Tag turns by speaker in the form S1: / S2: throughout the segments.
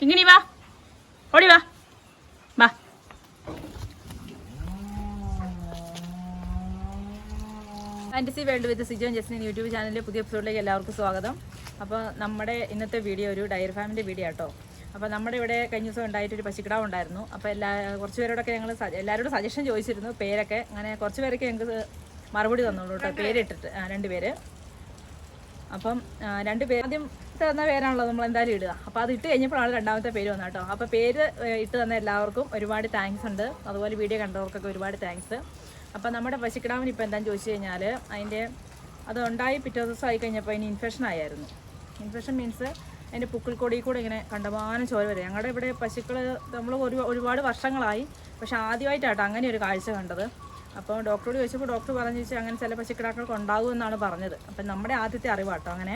S1: കിങ്ങിണി വാ. ഓടി വാ. വാ. Fantasy world with Sijon Justin YouTube ചാനലിലെ പുതിയ എപ്പിസോഡിലേക്ക് എല്ലാവർക്കും സ്വാഗതം. അപ്പോൾ നമ്മുടെ ഇന്നത്തെ വീഡിയോ ഒരു ഡയറി ഫാമിന്റെ വീഡിയോ ആട്ടോ. അപ്പോൾ നമ്മുടെ ഇവിടെ കഴിഞ്ഞ ദിവസം ഉണ്ടായിട്ടൊരു പശുക്കിടാവ് ഉണ്ടായിരുന്നു. അപ്പോൾ എല്ലാ കുറച്ച് പേരോടൊക്കെ ഞങ്ങൾ എല്ലാവരോടും സജഷൻ ചോദിച്ചിരുന്നു. പേരൊക്കെ അങ്ങനെ കുറച്ച് പേരൊക്കെ ഞങ്ങൾക്ക് മറുപടി തന്നോളൂ കേട്ടോ. പേരിട്ടിട്ട് രണ്ട് പേര്. അപ്പം രണ്ട് പേര് ആദ്യം തന്ന പേരാണല്ലോ നമ്മൾ എന്തായാലും ഇടുക. അപ്പോൾ അത് ഇട്ട് കഴിഞ്ഞപ്പോഴാണ് രണ്ടാമത്തെ പേര് വന്നത് കേട്ടോ. അപ്പോൾ പേര് ഇട്ട് തന്ന എല്ലാവർക്കും ഒരുപാട് താങ്ക്സ് ഉണ്ട്. അതുപോലെ വീഡിയോ കണ്ടവർക്കൊക്കെ ഒരുപാട് താങ്ക്സ് അപ്പോൾ നമ്മുടെ പശുക്കിടാവിന് ഇപ്പോൾ എന്താണെന്ന് ചോദിച്ചു കഴിഞ്ഞാൽ അതിന്റെ അത് ഉണ്ടായി പിറ്റേ ദിവസം ആയി കഴിഞ്ഞപ്പോൾ അതിന് ഇൻഫെക്ഷൻ ആയിരുന്നു ഇൻഫെക്ഷൻ മീൻസ് അതിന്റെ പുക്കിൾക്കൊടി കൂടെ ഇങ്ങനെ കണ്ടമാനം ചോര വരെ. ഞങ്ങളുടെ ഇവിടെ പശുക്കൾ നമ്മൾ ഒരു ഒരുപാട് വർഷങ്ങളായി. പക്ഷെ ആദ്യമായിട്ടാട്ടോ അങ്ങനെ ഒരു കാഴ്ച കണ്ടത്. അപ്പോൾ ഡോക്ടറോട് ചോദിച്ചപ്പോൾ ഡോക്ടർ പറഞ്ഞു വെച്ചാൽ അങ്ങനെ ചില പശുക്കിടാക്കൾക്ക് ഉണ്ടാകും എന്നാണ് പറഞ്ഞത്. അപ്പം നമ്മുടെ ആദ്യത്തെ അറിവാട്ടോ അങ്ങനെ.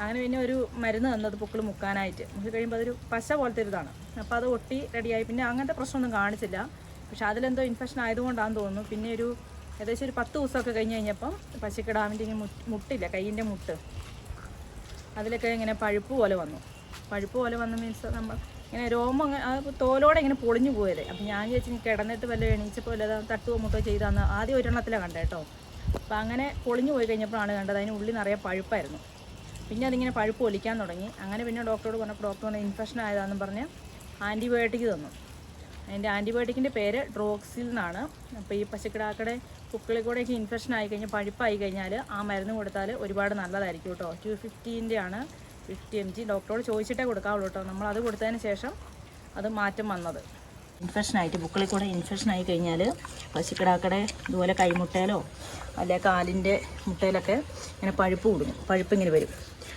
S1: അങ്ങനെ പിന്നെ ഒരു മരുന്ന് തന്നത് പുക്കിൾ മുക്കാനായിട്ട്. മുക്കി കഴിയുമ്പോൾ അതൊരു പശ പോലത്തെ ഒരു ഇതാണ് അപ്പോൾ അത് ഒട്ടി റെഡിയായി. പിന്നെ അങ്ങനത്തെ പ്രശ്നമൊന്നും കാണിച്ചില്ല. പക്ഷെ അതിലെന്തോ ഇൻഫെക്ഷൻ ആയതുകൊണ്ടാണെന്ന് തോന്നുന്നു. പിന്നെ ഒരു ഏകദേശം ഒരു പത്ത് ദിവസമൊക്കെ കഴിഞ്ഞ് കഴിഞ്ഞപ്പം പശുക്കിടാവിന്റെ ഇങ്ങനെ മുട്ട് മുട്ടില്ല കയ്യിന്റെ മുട്ട്. അതിലൊക്കെ ഇങ്ങനെ പഴുപ്പ് പോലെ വന്നു. പഴുപ്പ് പോലെ വന്ന മീൻസ് നമ്മൾ ഇങ്ങനെ രോമം അങ്ങനെ തോലോടെ ഇങ്ങനെ പൊളിഞ്ഞു പോയത് അപ്പം ഞാൻ വിചാരിച്ചു കിടന്നിട്ട് വല്ല എണീച്ചപ്പോൾ വല്ല തട്ടുവോ മുട്ടോ ചെയ്താന്ന് ആദ്യം ഒരെണ്ണത്തിലാണ് കണ്ടത് കേട്ടോ. അപ്പം അങ്ങനെ പൊളിഞ്ഞു പോയി കഴിഞ്ഞപ്പോഴാണ് കണ്ടത് അതിന് ഉള്ളിൽ നിറയെ പഴുപ്പായിരുന്നു. പിന്നെ അതിങ്ങനെ പഴുപ്പ് ഒലിക്കാൻ തുടങ്ങി. അങ്ങനെ പിന്നെ ഡോക്ടറോട് പറഞ്ഞപ്പോൾ ഡോക്ടർ പറഞ്ഞ ഇൻഫെക്ഷൻ ആയതാണെന്ന് പറഞ്ഞ് ആന്റിബയോട്ടിക് തന്നു. അതിന്റെ ആന്റിബയോട്ടിക്കിന്റെ പേര് ഡ്രോക്സിൽ എന്നാണ്. അപ്പോൾ ഈ പശുക്കിടാക്കടെ കുക്കളിൽ കൂടെയൊക്കെ ഇൻഫെക്ഷൻ ആയി കഴിഞ്ഞാൽ പഴുപ്പായി കഴിഞ്ഞാൽ ആ മരുന്ന് കൊടുത്താൽ ഒരുപാട് നല്ലതായിരിക്കും കേട്ടോ. ടു ഫിഫ്റ്റീന്റെ ആണ് ഫിഫ്റ്റി എം ജി ഡോക്ടറോട് ചോദിച്ചിട്ടേ കൊടുക്കാവുള്ളൂ കേട്ടോ. നമ്മൾ അത് കൊടുത്തതിന് ശേഷം അത് മാറ്റം വന്നത്. ഇൻഫെക്ഷൻ ആയിട്ട് ബുക്കളിൽ കൂടെ ഇൻഫെക്ഷൻ ആയി കഴിഞ്ഞാൽ പശുക്കിടാക്കടെ ഇതുപോലെ കൈമുട്ടയിലോ അല്ലെ കാലിന്റെ മുട്ടയിലൊക്കെ ഇങ്ങനെ പഴുപ്പ് കൊടുക്കും പഴുപ്പ് ഇങ്ങനെ വരും.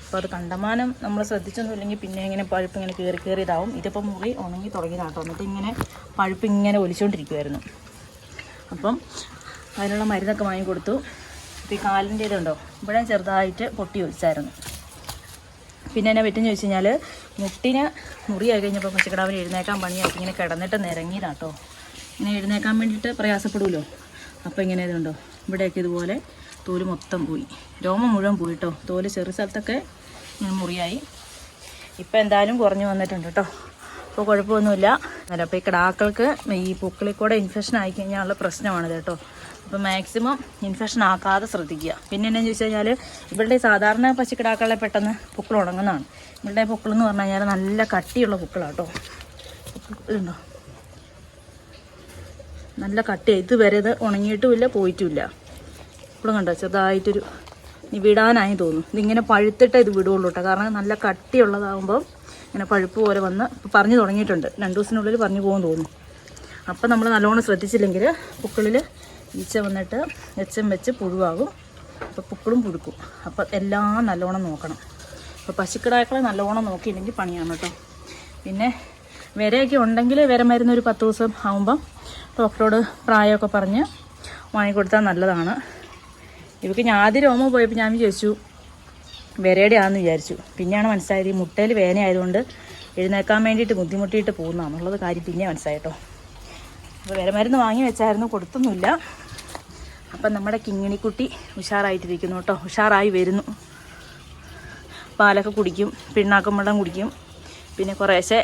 S1: അപ്പോൾ അത് കണ്ടമാനം നമ്മൾ ശ്രദ്ധിച്ചൊന്നുമില്ലെങ്കിൽ പിന്നെ ഇങ്ങനെ പഴുപ്പ് ഇങ്ങനെ കയറി കയറി ഇതാവും. ഇതിപ്പോൾ മുറി ഉണങ്ങി തുടങ്ങിയതാട്ടോ എന്നിട്ട് ഇങ്ങനെ പഴുപ്പ് ഇങ്ങനെ ഒലിച്ചുകൊണ്ടിരിക്കുമായിരുന്നു അപ്പം അതിനുള്ള മരുന്നൊക്കെ വാങ്ങി കൊടുത്തു ഇപ്പോൾ ഈ കാലിന്റെ ഇതുണ്ടോ ഇവിടെ ചെറുതായിട്ട് പൊട്ടി ഒലിച്ചായിരുന്നു. പിന്നെ എന്നെ പറ്റുന്ന ചോദിച്ചു കഴിഞ്ഞാൽ മുട്ടിന് മുറിയായി കഴിഞ്ഞപ്പോൾ പച്ചക്കടാവിൽ എഴുന്നേക്കാൻ പണിയാക്കി ഇങ്ങനെ കിടന്നിട്ട് നിരങ്ങിയതാട്ടോ. ഇങ്ങനെ എഴുന്നേക്കാൻ വേണ്ടിയിട്ട് പ്രയാസപ്പെടുമല്ലോ അപ്പോൾ ഇങ്ങനെ ഇതുണ്ടോ? ഇവിടെയൊക്കെ ഇതുപോലെ തോൽ മൊത്തം പോയി. രോമം മുഴുവൻ പോയി കേട്ടോ തോൽ ചെറിയ സ്ഥലത്തൊക്കെ ഇങ്ങനെ മുറിയായി. ഇപ്പം എന്തായാലും കുറഞ്ഞു വന്നിട്ടുണ്ട് കേട്ടോ. അപ്പോൾ കുഴപ്പമൊന്നുമില്ല. അപ്പോൾ ഈ കിടാക്കൾക്ക് ഈ പൂക്കളിൽ കൂടെ ഇൻഫെക്ഷൻ ആയിക്കഴിഞ്ഞാൽ ഉള്ള പ്രശ്നമാണിത് കേട്ടോ. അപ്പോൾ മാക്സിമം ഇൻഫെക്ഷൻ ആക്കാതെ ശ്രദ്ധിക്കുക. പിന്നെ എന്നാന്ന് ചോദിച്ചു കഴിഞ്ഞാൽ ഇവളുടെ സാധാരണ പശുക്കിടാക്കളെ പെട്ടെന്ന് പൂക്കൾ ഉണങ്ങുന്നതാണ്. ഇവളുടെ പൂക്കളെന്ന് പറഞ്ഞു കഴിഞ്ഞാൽ നല്ല കട്ടിയുള്ള പൂക്കളാണ് കേട്ടോ നല്ല കട്ടിയായി ഇതുവരെ ഇത് ഉണങ്ങിയിട്ടുമില്ല പോയിട്ടുമില്ല. ഇപ്പോഴും കണ്ടോ? ചെറുതായിട്ടൊരു വിടാനായി തോന്നും ഇതിങ്ങനെ പഴുത്തിട്ടേ ഇത് വിടുകയുള്ളൂ കേട്ടോ കാരണം നല്ല കട്ടിയുള്ളതാകുമ്പോൾ ഇങ്ങനെ പഴുപ്പ് പോലെ വന്ന് പറഞ്ഞു തുടങ്ങിയിട്ടുണ്ട്. രണ്ട് ദിവസത്തിനുള്ളിൽ പറഞ്ഞു പോകും തോന്നും അപ്പം നമ്മൾ നല്ലോണം ശ്രദ്ധിച്ചില്ലെങ്കിൽ പുക്കളിൽ ഈച്ച വന്നിട്ട് എച്ചം വെച്ച് പുഴുവാകും. അപ്പോൾ പുക്കളും പുഴുക്കും. അപ്പോൾ എല്ലാം നല്ലോണം നോക്കണം. അപ്പോൾ പശുക്കിടാക്കളെ നല്ലോണം നോക്കിയില്ലെങ്കിൽ പണിയാണ് കേട്ടോ. പിന്നെ വിരയൊക്കെ ഉണ്ടെങ്കിൽ വിര മരുന്ന് ഒരു പത്ത് ദിവസം ആകുമ്പം ഡോക്ടറോട് പ്രായമൊക്കെ പറഞ്ഞ് വാങ്ങിക്കൊടുത്താൽ നല്ലതാണ്. ഇവർക്ക് ആദ്യം രോമം പോയപ്പോൾ ഞാൻ വിചാരിച്ചു വിരയുടെ ആണെന്ന് വിചാരിച്ചു. പിന്നെയാണ് മനസ്സിലായത് ഈ മുട്ടയിൽ വേന ആയതുകൊണ്ട് എഴുന്നേക്കാൻ വേണ്ടിയിട്ട് ബുദ്ധിമുട്ടിയിട്ട് പോകുന്നതാണെന്നുള്ളത് കാര്യം പിന്നെ മനസ്സിലായിട്ടോ അപ്പോൾ വിര മരുന്ന് വാങ്ങി വെച്ചായിരുന്നു കൊടുത്തൊന്നുമില്ല. അപ്പം നമ്മുടെ കിങ്ങിണിക്കുട്ടി ഉഷാറായിട്ടിരിക്കുന്നു കേട്ടോ. ഉഷാറായി വരുന്നു. പാലൊക്കെ കുടിക്കും പിണ്ണാക്കം വെള്ളം കുടിക്കും. പിന്നെ കുറേശ്ശെ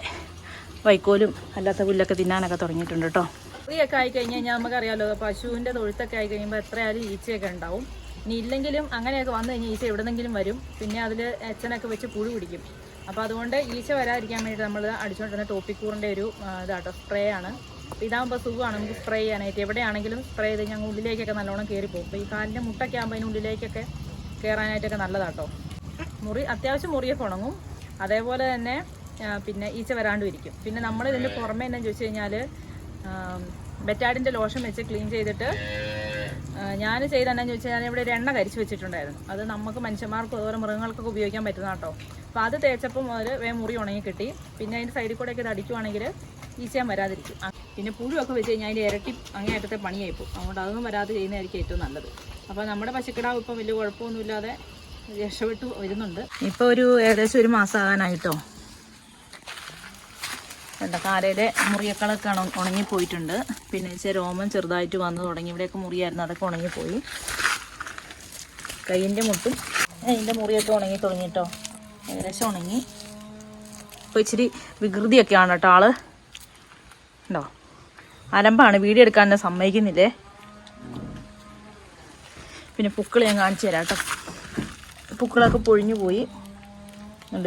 S1: വൈക്കോലും അല്ലാത്ത പുല്ലൊക്കെ തിന്നാനൊക്കെ തുടങ്ങിയിട്ടുണ്ട് കേട്ടോ. ഫ്രീയൊക്കെ ആയി കഴിഞ്ഞ് കഴിഞ്ഞാൽ നമുക്കറിയാമല്ലോ പശുവിന്റെ തൊഴുത്തൊക്കെ ആയി കഴിയുമ്പോൾ എത്രയായാലും ഈച്ചയൊക്കെ ഉണ്ടാവും. ഇനി ഇല്ലെങ്കിലും അങ്ങനെയൊക്കെ വന്നു കഴിഞ്ഞാൽ ഈച്ച എവിടെന്നെങ്കിലും വരും. പിന്നെ അതിൽ എച്ചനൊക്കെ വെച്ച് പുഴു പിടിക്കും. അപ്പോൾ അതുകൊണ്ട് ഈച്ച വരാതിരിക്കാൻ വേണ്ടിയിട്ട് നമ്മൾ അടിച്ചുകൊണ്ടിരുന്ന ടോപ്പിക്കൂറിന്റെ ഒരു ഇതാട്ടോ സ്പ്രേ ആണ്. അപ്പോൾ ഇതാകുമ്പോൾ സുഖമാണ് നമുക്ക് സ്പ്രേ ചെയ്യാനായിട്ട്. എവിടെയാണെങ്കിലും സ്പ്രേ ചെയ്ത് ഞങ്ങൾ ഉള്ളിലേക്കൊക്കെ നല്ലോണം കയറിപ്പോകും അപ്പോൾ ഈ കാലിന്റെ മുട്ടൊക്കെ ആകുമ്പോൾ അതിന് ഉള്ളിലേക്കൊക്കെ കയറാനായിട്ടൊക്കെ നല്ലതാട്ടോ. മുറി അത്യാവശ്യം മുറിയൊക്കെ ഉണങ്ങും. അതേപോലെ തന്നെ പിന്നെ ഈച്ച വരാണ്ടും ഇരിക്കും. പിന്നെ നമ്മൾ ഇതിന്റെ പുറമേ എന്നാന്ന് ചോദിച്ചു കഴിഞ്ഞാൽ ബെറ്റാഡിന്റെ ലോഷൻ വെച്ച് ക്ലീൻ ചെയ്തിട്ട് ഞാൻ ചെയ്ത എന്താണെന്ന് ചോദിച്ചാൽ ഞാൻ ഇവിടെ ഒരു എണ്ണ കരിച്ചു വെച്ചിട്ടുണ്ടായിരുന്നു. അത് നമുക്ക് മനുഷ്യന്മാർക്കും അതുപോലെ മൃഗങ്ങൾക്കൊക്കെ ഉപയോഗിക്കാൻ പറ്റുന്ന കേട്ടോ അപ്പോൾ അത് തേച്ചപ്പം അവർ വേ മുറി ഉണങ്ങി കിട്ടി. പിന്നെ അതിന്റെ സൈഡിൽ ഒക്കെ ഇത് അടിക്കുവാണെങ്കിൽ ഈച്ചയാൻ വരാതിരിക്കും. പിന്നെ പുഴുവൊക്കെ വെച്ച് കഴിഞ്ഞാൽ അതിന്റെ ഇരട്ടി അങ്ങേയറ്റത്തെ പണിയായി പോകും അതുകൊണ്ട് അതൊന്നും വരാതെ ചെയ്യുന്നതായിരിക്കും ഏറ്റവും നല്ലത്. അപ്പോൾ നമ്മുടെ പശുക്കിടാവ് ഇപ്പം വലിയ കുഴപ്പമൊന്നുമില്ലാതെ രക്ഷപ്പെട്ടു വരുന്നുണ്ട്. ഇപ്പോൾ ഒരു ഏകദേശം ഒരു മാസം ആകാനായിട്ടോ കണ്ട? കാലയിലെ മുറിയക്കളൊക്കെ ഉണ- ഉണങ്ങിപ്പോയിട്ടുണ്ട്. പിന്നെ ഇച്ചിരി രോമം ചെറുതായിട്ട് വന്ന് തുടങ്ങി. ഇവിടെയൊക്കെ മുറിയായിരുന്നു. അതൊക്കെ ഉണങ്ങിപ്പോയി. കൈയിന്റെ മുട്ടും അതിന്റെ മുറിയൊക്കെ ഉണങ്ങി തുടങ്ങിട്ടോ. ഏകദേശം ഉണങ്ങി.
S2: ഇപ്പോൾ ഇച്ചിരി വികൃതിയൊക്കെയാണ് കേട്ടോ ആൾ. ഉണ്ടോ? അരമ്പാണ്. വീഡിയോ എടുക്കാൻ തന്നെ സമ്മതിക്കുന്നില്ലേ? പിന്നെ പൂക്കൾ ഞാൻ കാണിച്ചു തരാം കേട്ടോ. പൂക്കളൊക്കെ പൊഴിഞ്ഞു പോയി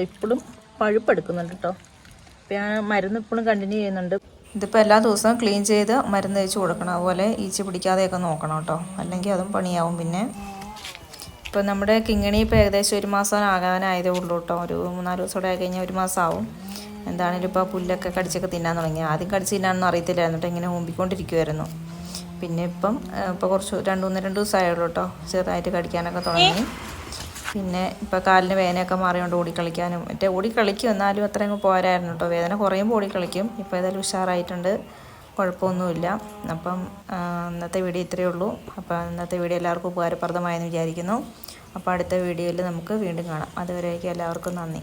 S2: ഇപ്പോഴും പഴുപ്പെടുക്കുന്നുണ്ട് കേട്ടോ. ഞാൻ മരുന്ന് ഇപ്പോഴും കണ്ടിന്യൂ ചെയ്യുന്നുണ്ട്. ഇതിപ്പോൾ എല്ലാ ദിവസവും ക്ലീൻ ചെയ്ത് മരുന്ന് തേച്ച് കൊടുക്കണം. അതുപോലെ ഈച്ച പിടിക്കാതെയൊക്കെ നോക്കണം കേട്ടോ. അല്ലെങ്കിൽ അതും പണിയാവും പിന്നെ. ഇപ്പം നമ്മുടെ കിങ്ങിണി ഇപ്പോൾ ഏകദേശം ഒരു മാസം ആകാനായതേ ഉള്ളൂ കേട്ടോ. ഒരു മൂന്നാൽ ദിവസം കൂടെ ആയി കഴിഞ്ഞാൽ ഒരു മാസം ആവും എന്താണെങ്കിലും ഇപ്പോൾ പുല്ലൊക്കെ കടിച്ചൊക്കെ തിന്നാൻ തുടങ്ങി. ആദ്യം കടിച്ച് തിന്നാണെന്ന് അറിയത്തില്ലായിരുന്നു കേട്ടോ. ഇങ്ങനെ ഓമ്പിക്കൊണ്ടിരിക്കുമായിരുന്നു പിന്നെ ഇപ്പം ഇപ്പോൾ കുറച്ച് രണ്ട് മൂന്ന് രണ്ട് ദിവസമായുള്ളൂ കേട്ടോ. ചെറുതായിട്ട് കടിക്കാനൊക്കെ തുടങ്ങി. പിന്നെ ഇപ്പോൾ കാലിന് വേദനയൊക്കെ മാറിയോണ്ട് ഓടിക്കളിക്കാനും മറ്റേ ഓടിക്കളിക്കും. എന്നാലും അത്രയും പോരായിരുന്നു കേട്ടോ. വേദന കുറയുമ്പോൾ ഓടിക്കളിക്കും. ഇപ്പോൾ ഏതായാലും ഉഷാറായിട്ടുണ്ട്. കുഴപ്പമൊന്നുമില്ല. അപ്പം ഇന്നത്തെ വീഡിയോ ഇത്രയേ ഉള്ളൂ. അപ്പോൾ ഇന്നത്തെ വീഡിയോ എല്ലാവർക്കും ഉപകാരപ്രദമായെന്ന് വിചാരിക്കുന്നു. അപ്പോൾ അടുത്ത വീഡിയോയിൽ നമുക്ക് വീണ്ടും കാണാം. അതുവരേക്കും എല്ലാവർക്കും നന്ദി.